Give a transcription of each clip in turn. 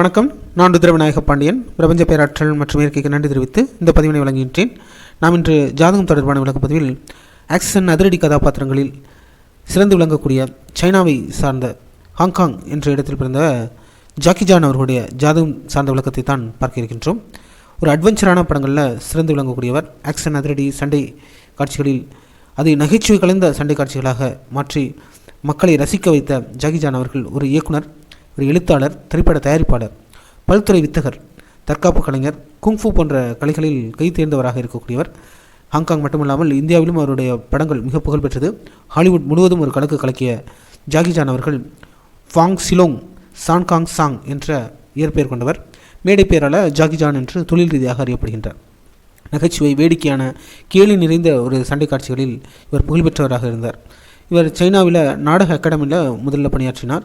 வணக்கம். நான் ருத்ரவிநாயக பாண்டியன். பிரபஞ்ச பேராற்றல் மற்றும் இயற்கைக்கு நன்றி தெரிவித்து இந்த பதிவினை வழங்குகின்றேன். நாம் இன்று ஜாதகம் தொடர்பான விளக்கப்பதிவில் ஆக்சன் அதிரடி கதாபாத்திரங்களில் சிறந்து விளங்கக்கூடிய சைனாவை சார்ந்த ஹாங்காங் என்ற இடத்தில் பிறந்த ஜாக்கி ஜான் அவர்களுடைய ஜாதகம் சார்ந்த விளக்கத்தை தான் பார்க்க இருக்கின்றோம். ஒரு அட்வென்ச்சரான படங்களில் சிறந்து விளங்கக்கூடியவர் ஆக்சன் அதிரடி சண்டை காட்சிகளில் அதை நகைச்சுவை கலந்த சண்டை காட்சிகளாக மாற்றி மக்களை ரசிக்க வைத்த ஜாகிஜான் அவர்கள் ஒரு இயக்குனர். ஒரு எழுத்தாளர் திரைப்பட தயாரிப்பாளர் பல்துறை வித்தகர் தற்காப்பு கலைஞர் குங்ஃபு போன்ற கலைகளில் கை தேர்ந்தவராக இருக்கக்கூடியவர். ஹாங்காங் மட்டுமல்லாமல் இந்தியாவிலும் அவருடைய படங்கள் மிக புகழ்பெற்றது ஹாலிவுட் முழுவதும் ஒரு கணக்கு கலக்கிய ஜாகி ஜான் அவர்கள் Fang Shilong Chan Kong Sang என்ற இயற்பெயர் கொண்டவர். மேடை பெயரால் ஜாகிஜான் என்று தொழில் ரீதியாக அறியப்படுகின்றார். நகைச்சுவை வேடிக்கையான கேலி நிறைந்த ஒரு சண்டை காட்சிகளில் இவர் புகழ்பெற்றவராக இருந்தார். இவர் சைனாவில் நாடக அகாடமியில் முதல்ல பணியாற்றினார்.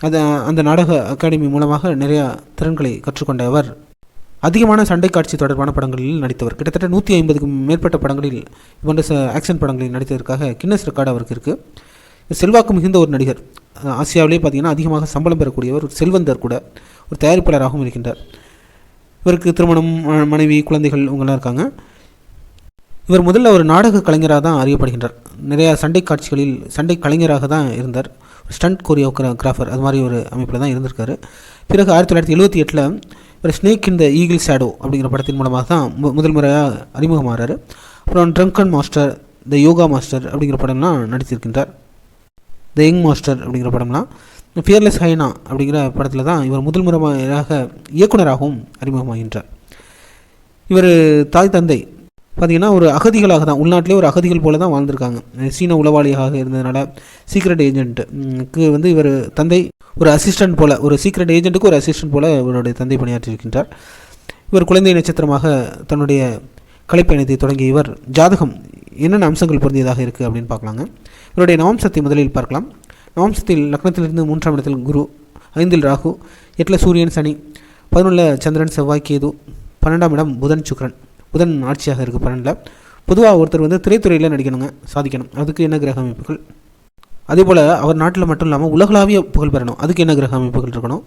அது அந்த நாடக அகாடமி மூலமாக நிறையா திறன்களை கற்றுக்கொண்ட அவர் அதிகமான சண்டை காட்சி தொடர்பான படங்களில் நடித்தவர். கிட்டத்தட்ட நூற்றி ஐம்பதுக்கும் மேற்பட்ட படங்களில் போன்ற ச ஆக்ஷன் படங்களில் நடித்ததற்காக கின்னஸ் ரெக்கார்டு அவருக்கு இருக்குது செல்வாக்கு மிகுந்த ஒரு நடிகர். ஆசியாவிலே பார்த்தீங்கன்னா அதிகமாக சம்பளம் பெறக்கூடியவர் ஒரு செல்வந்தர் கூட ஒரு தயாரிப்பாளராகவும் இருக்கின்றார். இவருக்கு திருமணம் ம- மனைவி குழந்தைகள் இவங்கெல்லாம் இருக்காங்க. இவர் முதல்ல ஒரு நாடக கலைஞராக தான் அறியப்படுகின்றார். நிறையா சண்டை காட்சிகளில் சண்டை கலைஞராக தான் இருந்தார். ஸ்டண்ட் கோரியோகிராஃபர் அது மாதிரி ஒரு அமைப்பில் தான் இருந்திருக்காரு. பிறகு ஆயிரத்தி தொள்ளாயிரத்தி எழுபத்தி எட்டில் இவர் snake in the eagle shadow அப்படிங்கிற படத்தின் மூலமாக தான் மு- முதல் முறையாக அறிமுகமாகிறாரு அப்புறம் drunken master the yoga master அப்படிங்கிற படம்லாம் நடித்திருக்கின்றார். த யங் மாஸ்டர் அப்படிங்கிற படம்லாம். ஃபியர்லெஸ் ஹைனா அப்படிங்கிற படத்தில் தான் இவர் முதல் முறையாக இயக்குனராகவும் அறிமுகமாகின்றார். இவர் தாய் தந்தை பார்த்திங்கன்னா ஒரு அகதிகளாக தான் உள்நாட்டிலே ஒரு அகதிகள் போல தான் வாழ்ந்திருக்காங்க. சீன உளவாளியாக இருந்ததுனால சீக்ரெட் ஏஜென்ட்டுக்கு வந்து இவர் தந்தை ஒரு அசிஸ்டன்ட் போல ஒரு சீக்ரெட் ஏஜென்ட்டுக்கு ஒரு அசிஸ்டன்ட் போல இவருடைய தந்தை பணியாற்றியிருக்கின்றார். இவர் குழந்தை நட்சத்திரமாக தன்னுடைய கலைப்பயணத்தை தொடங்கிய இவர் ஜாதகம் என்னென்ன அம்சங்கள் பொருந்தியதாக இருக்குது அப்படின்னு பார்க்கலாங்க. இவருடைய நவம்சத்தை முதலில் பார்க்கலாம். நவம்சத்தில் லக்னத்திலிருந்து மூன்றாம் இடத்தில் குரு ஐந்தில் ராகு எட்டில் சூரியன் சனி பதினொன்றில் சந்திரன் செவ்வாய் கேது பன்னெண்டாம் இடம் புதன் சுக்ரன் புதன் ஆட்சியாக இருக்குது பன்னெண்டில் பொதுவாக ஒருத்தர் வந்து திரைத்துறையில் நடிக்கணுங்க சாதிக்கணும். அதுக்கு என்ன கிரக அமைப்புகள்? அதே போல் அவர் நாட்டில் மட்டும் இல்லாமல் உலகளாவிய புகழ் பெறணும். அதுக்கு என்ன கிரக அமைப்புகள் இருக்கணும்?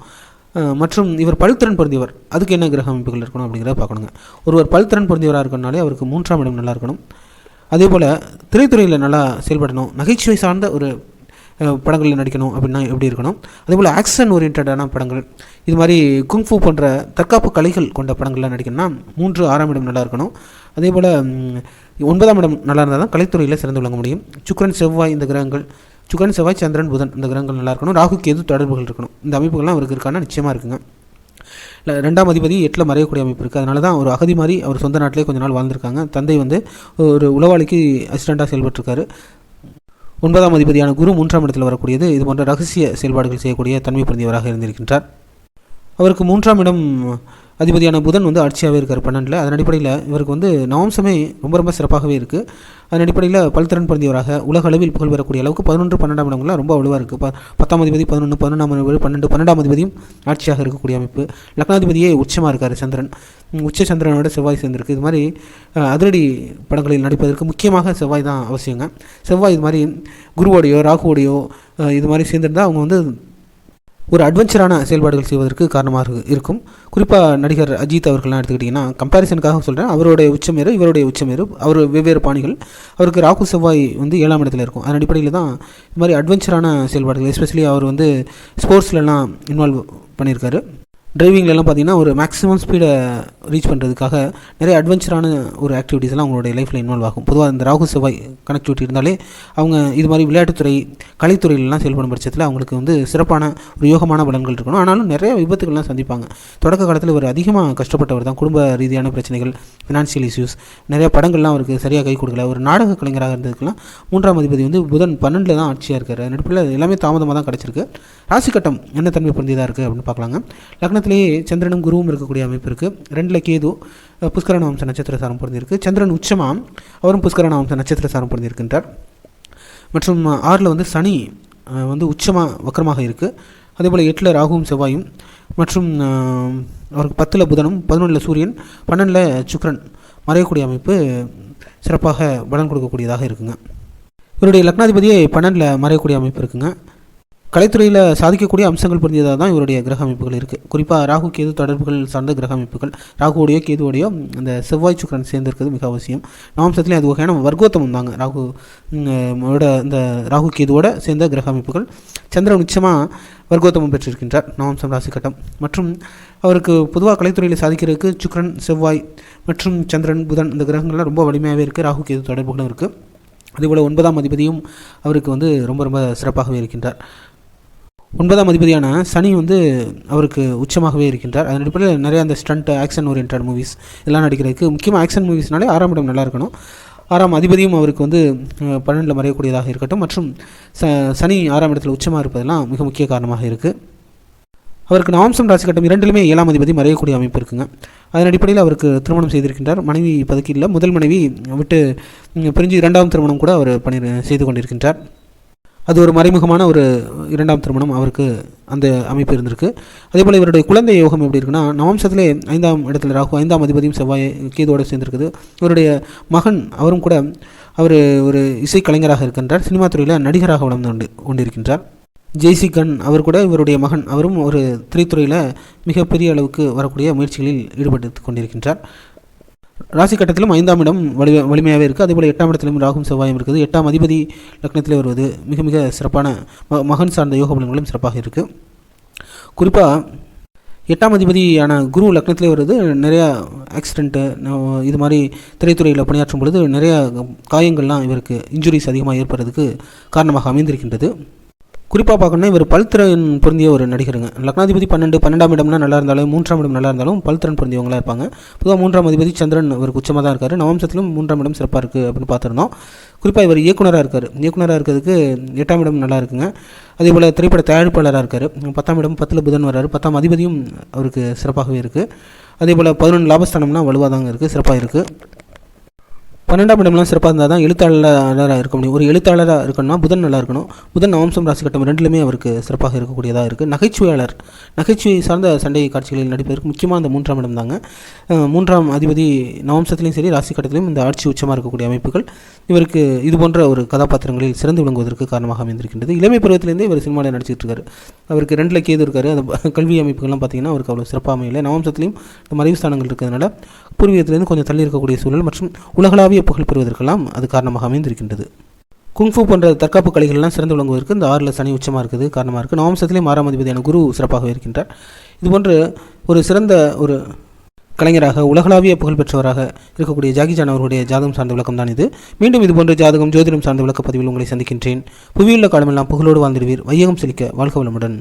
மற்றும் இவர் பழுத்திறன் பொருந்தியவர் அதுக்கு என்ன கிரக அமைப்புகள் இருக்கணும் அப்படிங்கிறத பார்க்கணுங்க. ஒருவர் பழுத்திறன் பொருந்தியவராக இருக்கணும்னாலே அவருக்கு மூன்றாம் இடம் நல்லா இருக்கணும். அதே போல் திரைத்துறையில் நல்லா செயல்படணும். நகைச்சுவை சார்ந்த ஒரு படங்களில் நடிக்கணும் அப்படின்னா எப்படி இருக்கணும்? அதே போல் ஆக்ஷன் ஓரியன்டான படங்கள். இது மாதிரி குங்ஃபு போன்ற தற்காப்பு கலைகள் கொண்ட படங்களில் நடிக்கணும்னா மூன்று ஆறாம் இடம் நல்லா இருக்கணும். அதே போல் ஒன்பதாம் இடம் நல்லா இருந்தால் தான் கலைத்துறையில் சிறந்து விளங்க முடியும். சுக்கிரன் செவ்வாய் இந்த கிரகங்கள் சுக்கரன் செவ்வாய் சந்திரன் புதன் இந்த கிரகங்கள் நல்லா இருக்கணும். ராகுக்கு எது தொடர்புகள் இருக்கணும். இந்த அமைப்புகள்லாம் அவருக்கு இருக்கான்னா நிச்சயமாக இருக்குங்க. இல்லை ரெண்டாம் அதிபதி எட்டில் மறையக்கூடிய அமைப்பு இருக்குது அதனால தான் ஒரு அகதி மாதிரி அவர் சொந்த நாட்டிலே கொஞ்ச நாள் வாழ்ந்திருக்காங்க. தந்தை வந்து ஒரு உளவாளிக்கு அசிஸ்டண்ட்டாக செயல்பட்டிருக்காரு. ஒன்பதாம் அதிபதியான குரு மூன்றாம் இடத்தில் வரக்கூடியது. இது போன்ற ரகசிய செயல்பாடுகள் செய்யக்கூடிய தன்மை பொருந்தியவராக இருந்திருக்கின்றார். அவருக்கு மூன்றாம் இடம் அதிபதியான புதன் வந்து ஆட்சியாகவே இருக்கார் பன்னெண்டில். அதன் அடிப்படையில் இவருக்கு வந்து நவம்சமே ரொம்ப ரொம்ப சிறப்பாகவே இருக்குது அதன் அடிப்படையில் பல்திறன் பொருந்தியவராக உலக அளவில் புகழ் பெறக்கூடிய அளவுக்கு பதினொன்று பன்னெண்டாம் இடங்கள்லாம் ரொம்ப வலுவாக இருக்குது ப பத்தாம் அதிபதி பதினொன்று பதினொன்றாம் அதிபதி பன்னெண்டு பன்னெண்டாம் அதிபதியும் ஆட்சியாக இருக்கக்கூடிய அமைப்பு. லக்னாதிபதியே உச்சமாக இருக்கார் சந்திரன். உச்ச சந்திரனோட செவ்வாய் சேர்ந்திருக்கு. இது மாதிரி அதிரடி படங்களில் நடிப்பதற்கு முக்கியமாக செவ்வாய் தான் அவசியங்க. செவ்வாய் இது மாதிரி குருவோடையோ ராகுவோடையோ இது மாதிரி சேர்ந்திருந்தால் அவங்க வந்து ஒரு அட்வென்ச்சரான செயல்பாடுகள் செய்வதற்கு காரணமாக இருக்கும். குறிப்பாக நடிகர் அஜித் அவர்கள்லாம் எடுத்துக்கிட்டிங்கன்னா கம்பேரிசனுக்காக சொல்கிறேன் அவருடைய உச்சமேறு இவருடைய உச்சமேறு அவர் வெவ்வேறு பாணிகள். அவருக்கு ராகு செவ்வாய் வந்து ஏழாம் இடத்துல இருக்கும். அதன் அடிப்படையில் தான் இது மாதிரி அட்வென்ச்சரான செயல்பாடுகள் எஸ்பெஷலி அவர் வந்து ஸ்போர்ட்ஸ்லலாம் இன்வால்வ் பண்ணியிருக்காரு. டிரைவிங்லலாம் பார்த்தீங்கன்னா ஒரு மேக்ஸிமம் ஸ்பீடை ரீச் பண்ணுறதுக்காக நிறைய அட்வென்ச்சரான ஒரு ஆக்டிவிட்டீஸ்லாம் அவங்களுடைய லைஃப்பில் இன்வால்வ் ஆகும். பொதுவாக இந்த ராகு செவ்வாய் கனெக்டிவிட்டி இருந்தாலே அவங்க இது மாதிரி விளையாட்டுத்துறை கலைத்துறையிலலாம் செயல்படும் பட்சத்தில் அவங்களுக்கு வந்து சிறப்பான ஒரு யோகமான பலன்கள் இருக்கணும். ஆனாலும் நிறைய விபத்துகள்லாம் சந்திப்பாங்க. தொடக்க காலத்தில் இவர் அதிகமாக கஷ்டப்பட்டவர் தான். குடும்ப ரீதியான பிரச்சனைகள் ஃபினான்ஷியல் இஷ்யூஸ் நிறைய படங்கள்லாம் அவருக்கு சரியாக கை கொடுக்கல. ஒரு நாடக கலைஞராக இருந்ததுக்கெல்லாம் மூன்றாம் அதிபதி வந்து புதன் பன்னெண்டில் தான் ஆட்சியாக இருக்கார். நடுப்பில் எல்லாமே தாமதமாக தான் கிடச்சிருக்கு. ராசிக்கட்டம் என்ன தன்மை பொருந்தியதாக இருக்குது அப்படின்னு பார்க்கலாங்க. லக்னத்திலேயே சந்திரனும் குருவும் இருக்கக்கூடிய அமைப்பு இருக்குது ரெண்டில் கேது புஷ்கரண வம்ச நட்சத்திர சாரம் பொருந்திருக்கு சந்திரன் உச்சமாம் அவரும் புஷ்கரண வம்ச நட்சத்திர சாரம் பொருந்திருக்கின்றார் மற்றும் ஆறில் வந்து சனி வந்து உச்சமாக வக்கரமாக இருக்குது அதே போல் எட்டில் ராகுவும் செவ்வாயும் மற்றும் அவருக்கு பத்தில் புதனும் பதினொன்றில் சூரியன் பன்னெண்டில் சுக்கரன். மறையக்கூடிய அமைப்பு சிறப்பாக பலன் கொடுக்கக்கூடியதாக இருக்குங்க. இவருடைய லக்னாதிபதியே பன்னெண்டில் மறையக்கூடிய அமைப்பு இருக்குங்க. கலைத்துறையில் சாதிக்கக்கூடிய அம்சங்கள் புரிஞ்சதாக தான் இவருடைய கிரக அமைப்புகள் இருக்குது குறிப்பாக ராகு கேது தொடர்புகள் சார்ந்த கிரக அமைப்புகள். ராகுவோடையோ கேதுவோடையோ அந்த செவ்வாய் சுக்கரன் சேர்ந்திருக்கிறது மிக அவசியம். நவம்சத்துலேயும் அது வகையான வர்க்கோத்தமம் தாங்க. ராகு இந்த ராகு கேதுவோட சேர்ந்த கிரக அமைப்புகள். சந்திரன் நிச்சயமாக வர்க்கோத்தமம் பெற்றிருக்கின்றார். நவம்சம் ராசி கட்டம் மற்றும் அவருக்கு பொதுவாக கலைத்துறையில் சாதிக்கிறதுக்கு சுக்கரன் செவ்வாய் மற்றும் சந்திரன் புதன் இந்த கிரகங்கள்லாம் ரொம்ப வலிமையாகவே இருக்குது ராகு கேது தொடர்புகளும் இருக்குது அதேபோல் ஒன்பதாம் அதிபதியும் அவருக்கு வந்து ரொம்ப ரொம்ப சிறப்பாகவே இருக்கின்றார். ஒன்பதாம் அதிபதியான சனி வந்து அவருக்கு உச்சமாகவே இருக்கின்றார். அதன் அடிப்படையில் நிறைய அந்த ஸ்டண்ட் ஆக்ஷன் ஓரியன்ட் மூவிஸ் எல்லாம் நடிக்கிறதுக்கு முக்கியமாக ஆக்ஷன் மூவிஸ்னாலே ஆறாம் இடம் நல்லா இருக்கணும். ஆறாம் அதிபதியும் அவருக்கு வந்து பன்னெண்டில் மறையக்கூடியதாக இருக்கட்டும். மற்றும் ச சனி ஆறாம் இடத்தில் உச்சமாக இருப்பதெல்லாம் மிக முக்கிய காரணமாக இருக்குது அவருக்கு நவம்சம் ராசி கட்டம் இரண்டிலுமே ஏழாம் அதிபதி மறையக்கூடிய அமைப்பு இருக்குங்க. அதன் அடிப்படையில் அவருக்கு திருமணம் செய்திருக்கின்றார். மனைவி இப்போதைக்கு இல்லை முதல் மனைவி விட்டு பிரிஞ்சு இரண்டாம் திருமணம் கூட அவர் பண்ணி செய்து கொண்டிருக்கின்றார். அது ஒரு மறைமுகமான ஒரு இரண்டாம் திருமணம் அவருக்கு அந்த அமைப்பு இருந்திருக்கு. அதே போல் இவருடைய குழந்தை யோகம் எப்படி இருக்குன்னா நவம்சத்திலே ஐந்தாம் இடத்துல ராகு ஐந்தாம் அதிபதியும் செவ்வாய் கேதுவோடு சேர்ந்திருக்குது. இவருடைய மகன் அவரும் கூட அவர் ஒரு இசைக்கலைஞராக இருக்கின்றார். சினிமா துறையில் நடிகராக வளர்ந்து கொண்டு கொண்டிருக்கின்றார். ஜெய்சி கன் அவர் கூட இவருடைய மகன் அவரும் ஒரு திரைத்துறையில் மிகப்பெரிய அளவுக்கு வரக்கூடிய முயற்சிகளில் ஈடுபட்டு கொண்டிருக்கின்றார். ராசி கட்டத்திலும் ஐந்தாம் இடம் வலி வலிமையாகவே இருக்குது அதேபோல் எட்டாம் இடத்திலும் ராகும் செவ்வாயும் இருக்குது. எட்டாம் அதிபதி லக்னத்தில் வருவது மிக மிக சிறப்பான ம- மகன் சார்ந்த யோக பலன்களும் சிறப்பாக இருக்குது குறிப்பாக எட்டாம் அதிபதியான குரு லக்னத்திலே வருது நிறையா ஆக்சிடெண்ட்டு இது மாதிரி திரைத்துறையில் பணியாற்றும் பொழுது நிறையா காயங்கள்லாம் இவருக்கு இன்ஜுரிஸ் அதிகமாக ஏற்படுறதுக்கு காரணமாக அமைந்திருக்கின்றது. குறிப்பாக பார்க்கணும்னா இவர் பல்திறன் பொருந்திய ஒரு நடிகருங்க. லக்னாதிபதி பன்னெண்டு பன்னெண்டாம் இடம்லாம் நல்லா இருந்தாலும் மூன்றாம் இடம் நல்லா இருந்தாலும் பல்திறன் பொருந்தியவங்களாக இருப்பாங்க. பொதுவாக மூன்றாம் அதிபதி சந்திரன் இவருக்கு உச்சமாக தான் இருக்கார். நவம்சத்திலும் மூன்றாம் இடம் சிறப்பாக இருக்குது அப்படின்னு பார்த்துருந்தோம். குறிப்பாக இவர் இயக்குனராக இருக்கார். இயக்குனராக இருக்கிறதுக்கு எட்டாம் இடம் நல்லா இருக்குங்க. அதே போல் திரைப்பட தயாரிப்பாளராக இருக்கார். பத்தாம் இடம் பத்தில் புதன் வர்றாரு. பத்தாம் அதிபதியும் அவருக்கு சிறப்பாகவே இருக்குது அதே போல் பதினொன்று லாபஸ்தானம்னா வலுவாக தாங்க இருக்குது சிறப்பாக இருக்குது பன்னெண்டாம் இடம்லாம் சிறப்பாக இருந்தால் தான் எழுத்தாளராக இருக்க முடியும். ஒரு எழுத்தாளராக இருக்கணும்னா புதன் நல்லா இருக்கணும். புதன் நவம்சம் ராசி கட்டம் ரெண்டுலையுமே அவருக்கு சிறப்பாக இருக்கக்கூடியதாக இருக்குது நகைச்சுவையாளர் நகைச்சுவை சார்ந்த சண்டை காட்சிகளில் நடிப்பதற்கு முக்கியமாக அந்த மூன்றாம் இடம் தாங்க. மூன்றாம் அதிபதி நவம்சத்திலையும் சரி ராசி கட்டத்திலையும் இந்த ஆட்சி உச்சமாக இருக்கக்கூடிய அமைப்புகள். இவருக்கு இது போன்ற ஒரு கதாபாத்திரங்களில் சிறந்து விளங்குவதற்கு காரணமாக அமைந்திருக்கின்றது. இளமை பருவத்திலேருந்தே இவர் சினிமாவில் நடிச்சிட்டு இருக்காரு. அவருக்கு ரெண்டில் கேது இருக்காரு. அந்த கல்வி அமைப்புகள்லாம் பார்த்தீங்கன்னா அவருக்கு அவ்வளோ சிறப்பாக அமையலை. நவம்சத்திலையும் மறைவு ஸ்தானங்கள் இருக்கிறதுனால பூர்வீகத்திலேருந்து கொஞ்சம் தள்ளி இருக்கக்கூடிய சூழல் மற்றும் உலகளாவிய புகழ் பெறுவதற்கெல்லாம் அது காரணமாக அமைந்திருக்கின்றது. குங்ஃபு போன்ற தற்காப்பு கலைகள்லாம் சிறந்து விளங்குவதற்கு இந்த ஆறில் சனி உச்சமாக இருக்குது காரணமாக இருக்குது நவம்சத்திலேயும் ஆறாம் அதிபதியான குரு சிறப்பாகவே இருக்கின்றார். இதுபோன்று ஒரு சிறந்த ஒரு கலைஞராக உலகளாவிய புகழ் பெற்றவராக இருக்கக்கூடிய ஜாகிஜான் அவர்களுடைய ஜாதகம் சார்ந்த விளக்கம் தான் இது. மீண்டும் இதுபோன்ற ஜாதகம் ஜோதிடம் சார்ந்த விளக்கப்பதிவில் உங்களை சந்திக்கின்றேன். புவியுள்ள காலமெல்லாம் புகழோடு வாழ்ந்திடுவீர். வையகம் செழிக்க வாழ்க வளமுடன்.